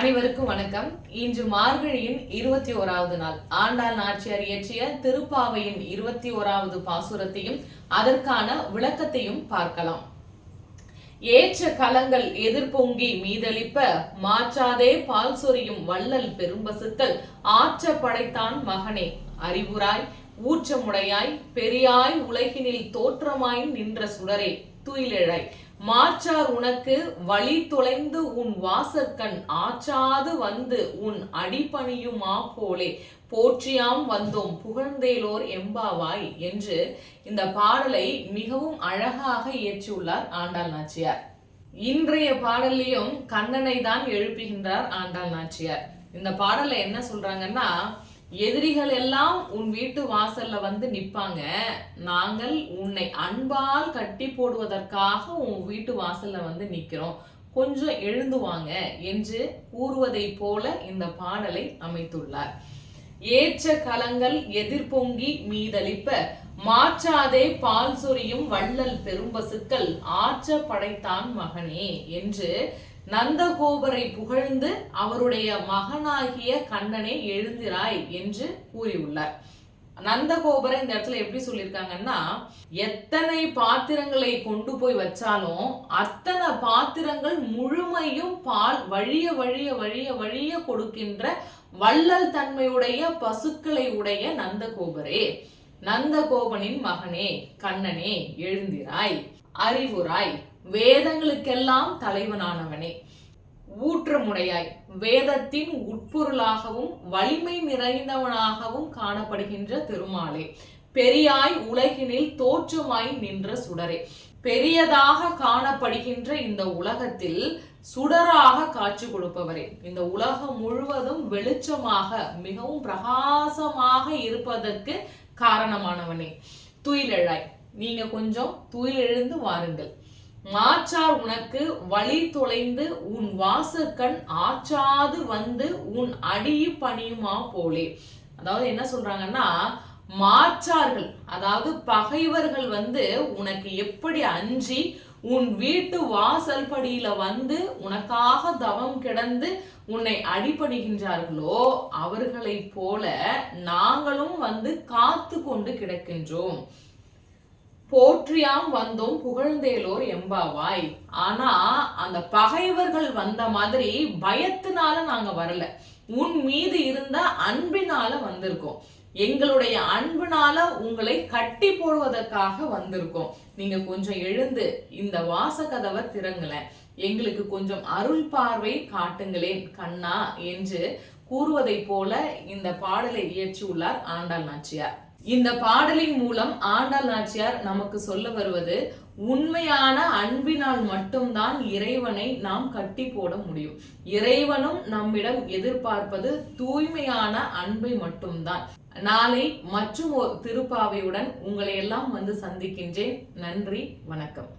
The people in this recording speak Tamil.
அனைவருக்கும் வணக்கம். இன்று மார்கழியின் இருபத்தி ஓராவது நாள். ஆண்டாள் நாச்சியார் இயற்றிய திருப்பாவையின் இருபத்தி ஓராவது பாசுரத்தையும் அதற்கான விளக்கத்தையும் பார்க்கலாம். ஏற்ற கலங்கள் எதிர்பொங்கி மீதளிப்ப மாற்றாதே பால் சொரியும் வள்ளல் பெரும்பசுக்கள் ஆற்ற படைத்தான் மகனே அறிவுராய் ஊற்றமுடையாய் பெரியாய் உலகினில் தோற்றமாய் நின்ற சுடரே துயிலெழாய். மாற்றார் உனக்கு வழி தொலைந்து உன் வாசற்கண் ஆற்றாது வந்து உன் அடிபணியுமா போலே. போற்றியாம் வந்தோம் புகழ்ந்தேலோர் எம்பாவாய் என்று இந்த பாடலை மிகவும் அழகாக இயற்றியுள்ளார் ஆண்டாள் நாச்சியார். இன்றைய பாடலையும் கண்ணனை தான் எழுப்புகின்றார் ஆண்டாள் நாச்சியார். இந்த பாடலை என்ன சொல்றாங்கன்னா எதிரிகள் எல்லாம் உன் வீட்டு வாசல்ல வந்து நிப்பாங்க. நாங்கள் உன்னை அன்பால் கட்டி போடுவதற்காக உன் வீட்டு வாசல்ல வந்து நிக்கிறோம். கொஞ்சம் எழுந்துவாங்க என்று கூறுவதை போல இந்த பாடலை அமைத்துள்ளார். ஏற்ற கலங்கள் எதிர்பொங்கி மீதளிப்ப மாற்றாதே பால் சொரியும் வள்ளல் பெரும்பசுக்கள் ஆற்ற படைத்தான் மகனே என்று நந்தகோபரை புகழ்ந்து அவருடைய மகனாகிய கண்ணனை எழுந்திராய் என்று கூறியுள்ளார். நந்தகோபரை இந்த இடத்துல எப்படி சொல்லியிருக்காங்கன்னா எத்தனை பாத்திரங்களை கொண்டு போய் வச்சாலும் அத்தனை பாத்திரங்கள் முழுமையும் பால் வழிய வழிய வழிய வழிய கொடுக்கின்ற வள்ளல் தன்மையுடைய பசுக்களை உடைய நந்தகோபரே. நந்தகோபனின் மகனே கண்ணனே எழுந்திராய் அறிவுராய் வேதங்களுக்கெல்லாம் தலைவனானவனே. ஊற்றமுடையாய் வேதத்தின் உட்பொருளாகவும் வலிமை நிறைந்தவனாகவும் காணப்படுகின்ற திருமாலே. பெரியாய் உலகினில் தோற்றமாய் நின்ற சுடரே. பெரியதாக காணப்படுகின்ற இந்த உலகத்தில் சுடராக காட்சி கொடுப்பவரே. இந்த உலகம் முழுவதும் வெளிச்சமாக மிகவும் பிரகாசமாக இருப்பதற்கு காரணமானவனே. துயிலெழாய் நீங்க கொஞ்சம் துயிலெழுந்து வாருங்கள். மாற்றார் உனக்கு வழி தொலைந்து உன் வாசற்கண் ஆற்றாது வந்து உன் அடியு பணியுமா போலே. அதாவது என்ன சொல்றாங்கன்னா மாற்றார்கள் அதாவது பகைவர்கள் வந்து உனக்கு எப்படி அஞ்சி உன் வீட்டு வாசல் படியில வந்து உனக்காக தவம் கிடந்து உன்னை அடிபணிகின்றார்களோ அவர்களைப் போல நாங்களும் வந்து காத்து கொண்டு கிடக்கின்றோம். போற்றியாம் வந்தோம் புகழ்ந்தேலோர் எம்பாவாய். ஆனா அந்த பகைவர்கள் வந்த மாதிரி பயத்தினால நாங்க வரல. உன் மீது இருந்த அன்பினால வந்திருக்கோம். எங்களுடைய அன்புனால உங்களை கட்டி போடுவதற்காக வந்திருக்கோம். நீங்க கொஞ்சம் எழுந்து இந்த வாசகதவை திறங்கல எங்களுக்கு கொஞ்சம் அருள் பார்வை காட்டுங்களேன் கண்ணா என்று கூறுவதை போல இந்த பாடலை இயற்றியுள்ளார் ஆண்டாள் நாச்சியார். இந்த பாடலின் மூலம் ஆண்டாள் நாச்சியார் நமக்கு சொல்ல வருவது உண்மையான அன்பினால் மட்டும்தான் இறைவனை நாம் கட்டி போட முடியும். இறைவனும் நம்மிடம் எதிர்பார்ப்பது தூய்மையான அன்பை மட்டும்தான். நாளை மற்றும் ஒரு திருப்பாவையுடன் உங்களை எல்லாம் வந்து சந்திக்கின்றேன். நன்றி வணக்கம்.